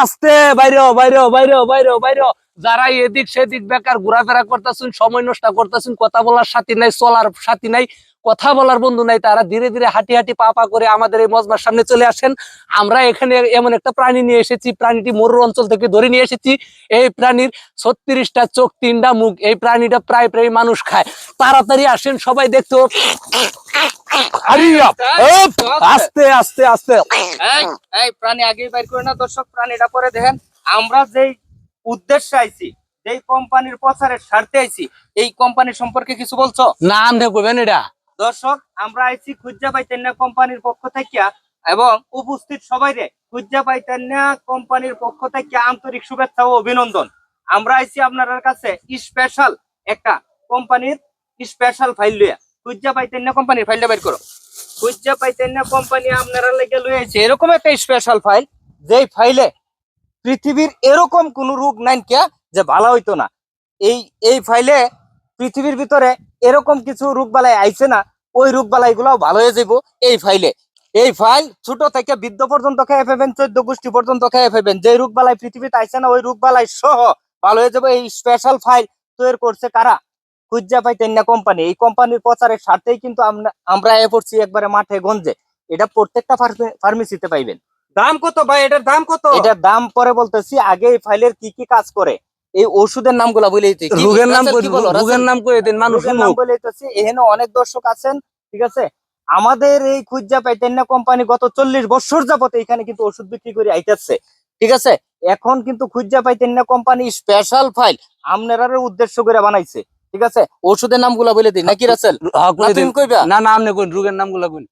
আস্তে, বাইরে বাইরে বাইরে বাইরে বাইরে যারা এদিক সেদিক বেকার, ঘোরাফেরা করতেছেন, সময় নষ্ট করতেছেন, কথা বলার সাথী নাই, চলার সাথী নাই, কথা বলার বন্ধু নাই, তারা ধীরে ধীরে হাঁটি হাঁটি পা পা করে আমাদের এই মজমার সামনে চলে আসেন। আমরা এখানে এমন একটা প্রাণী নিয়ে এসেছি, প্রাণীটি মরুর অঞ্চল থেকে ধরে নিয়ে এসেছি। এই প্রাণীর ছত্রিশটা চোখ, তিনটা মুখ, এই প্রাণীটা প্রায় প্রায় মানুষ খায়। তাড়াতাড়ি আসেন সবাই দেখতে। আস্তে আস্তে আস্তে। এই প্রাণী আগে বাইর করে না দর্শক প্রাণীটা পরে দেখেন। আমরা যেই উদ্দেশ্যে আইছি যেই কোম্পানির প্রচারের স্বার্থে আইছি এই কোম্পানি সম্পর্কে কিছু বলছো? দেখবেন এটা। দর্শক আমরা আইছি খুঁজা পাইতেন না কোম্পানির পক্ষ থেকে এবং উপস্থিত সবাই রে খুঁজা পাইতেন না কোম্পানির পক্ষ থেকে আন্তরিক শুভেচ্ছা ও অভিনন্দন। আমরা আইছি আপনার কাছে স্পেশাল একটা কোম্পানির স্পেশাল ফাইল লইয়া। খুঁজা কোম্পানির ফাইলটা বের করো। কোম্পানি আপনারা লেগে এরকম একটা স্পেশাল ফাইল ফাইলে পৃথিবীর এরকম কোন রোগ যে ভালো হইতো না। এই এই ফাইলে পৃথিবীর ভিতরে এরকম কিছু রোগ বালাই আইছে না, ওই রোগ বালাই ভালো হয়ে যাব এই ফাইলে এই ফাইল ছোট থেকে বৃদ্ধ পর্যন্ত খেয়ে ফেবেন চোদ্দ গোষ্ঠী পর্যন্ত খেয়ে যে রোগ বালাই পৃথিবীতে আইছে না, ওই রোগ বালাই সহ ভালো হয়ে যাবে এই স্পেশাল ফাইল তৈরি করছে কারা? খুঁজা পাইতেন না কোম্পানি এই কোম্পানির প্রচারের স্বার্থেই কিন্তু আমরা এ পড়ছি একবারে মাঠে গঞ্জে। এটা প্রত্যেকটা ফার্মেসিতে পাইবেন। দাম কত ভাই? এটার দাম কত? এটার দাম পরে বলতেছি আগে এই ফাইলের কি কি কাজ করে? এই ওষুধের নামগুলা বলে দিতে রোগের নাম? রোগের নাম করে দিন? মানুষ নাম বলে দিতেছি এখানে অনেক দর্শক আছেন ঠিক আছে? আমাদের এই খুঁজা পাইতেন না কোম্পানি গত চল্লিশ বছর যাবত এখানে কিন্তু ওষুধ বিক্রি করে আইতেছে ঠিক আছে? এখন কিন্তু খুঁজা পাইতেন না কোম্পানি স্পেশাল ফাইল আপনার উদ্দেশ্য করে বানাইছে। ঠিক আছে? ওষুধের নামগুলা বলে দিই। নাকি রাসেল? হ্যাঁ, দিন। তুমি কইবা? না না আপনি কোন রোগের নামগুলো কোন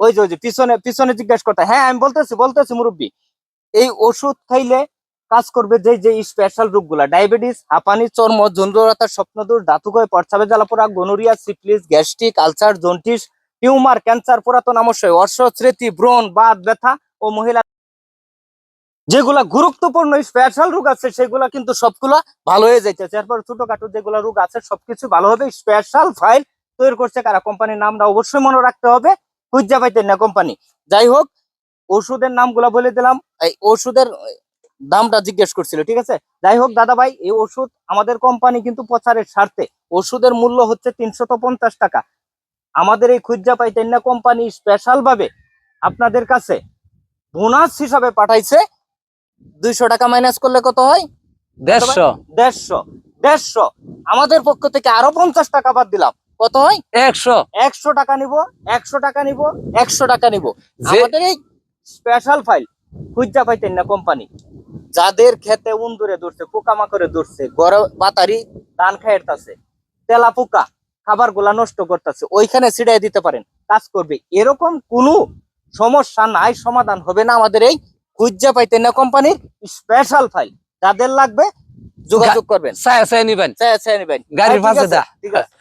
ওই যে ওই যে পিছনে পিছনে জিজ্ঞেস করতে। হ্যাঁ আমি বলতেছি বলতেছি মুরব্বী। এই ওষুধ খাইলে কাজ করবে যে যে স্পেশাল রোগগুলা। ডায়াবেটিস হাঁপানি চর্ম জন্দ্রতা স্বপ্নদোষ ধাতুকয় পরছাবে জ্বালাপোড়া gonorrhoea syphilis gastric ulcer jaundice tumour cancer পুরাতন আমস্যয় অর্শ স্মৃতি ব্রণ বাত ব্যথা ও মহিলা যেগুলা গুরুত্বপূর্ণ স্পেশাল রোগ আছে, সেগুলা কিন্তু সবগুলা ভালো হয়ে যাইতেছে। এরপর ছোটখাটো যেগুলা রোগ আছে, সবকিছু ভালো হবে স্পেশাল ফাইল তৈরি করছে কারা? কোম্পানির নামটা অবশ্যই মনে রাখতে হবে, খুঁজা পাইতেন না কোম্পানি। যাই হোক, ওষুধের নামগুলা বলে দিলাম, এই ওষুধের দামটা জিজ্ঞেস করছিল, ঠিক আছে? যাই হোক দাদা ভাই এই ওষুধ আমাদের কোম্পানি কিন্তু প্রচারের স্বার্থে। ওষুধের মূল্য হচ্ছে তিনশত পঞ্চাশ টাকা। আমাদের এই খুঁজা পাইতেন না কোম্পানি স্পেশাল ভাবে আপনাদের কাছে বোনাস হিসাবে পাঠাইছে দুইশো টাকা মাইনাস করলে কত হয়? দেড়শো। দেড়শো। দেড়শো। আমাদের পক্ষ থেকে আরও পঞ্চাশ টাকা বাদ দিলাম। কত হয়? একশো। একশো টাকা নিব একশো টাকা নিব একশো টাকা নিব। আমাদের এই স্পেশাল ফাইল খুঁজা পাইতেন না কোম্পানি যাদের খেতে উন্দুরে ধরছে পোকামাকড়ে ধরছে গরম বাতারি ধান খাইতেছে তেলা পোকা খাবারগুলা নষ্ট করতেছে ওইখানে ছিড়াই দিতে পারেন কাজ করবে। এরকম কোনো সমস্যা নাই সমাধান হবে না আমাদের এই খুঁজা পাইতেন না কোম্পানির স্পেশাল ফাইল যাদের লাগবে যোগাযোগ করবেন। চায় চায় নিবেন। চাই চাই নিবেন। গাড়ির হ্যাঁ, পাশে ঠিক আছে।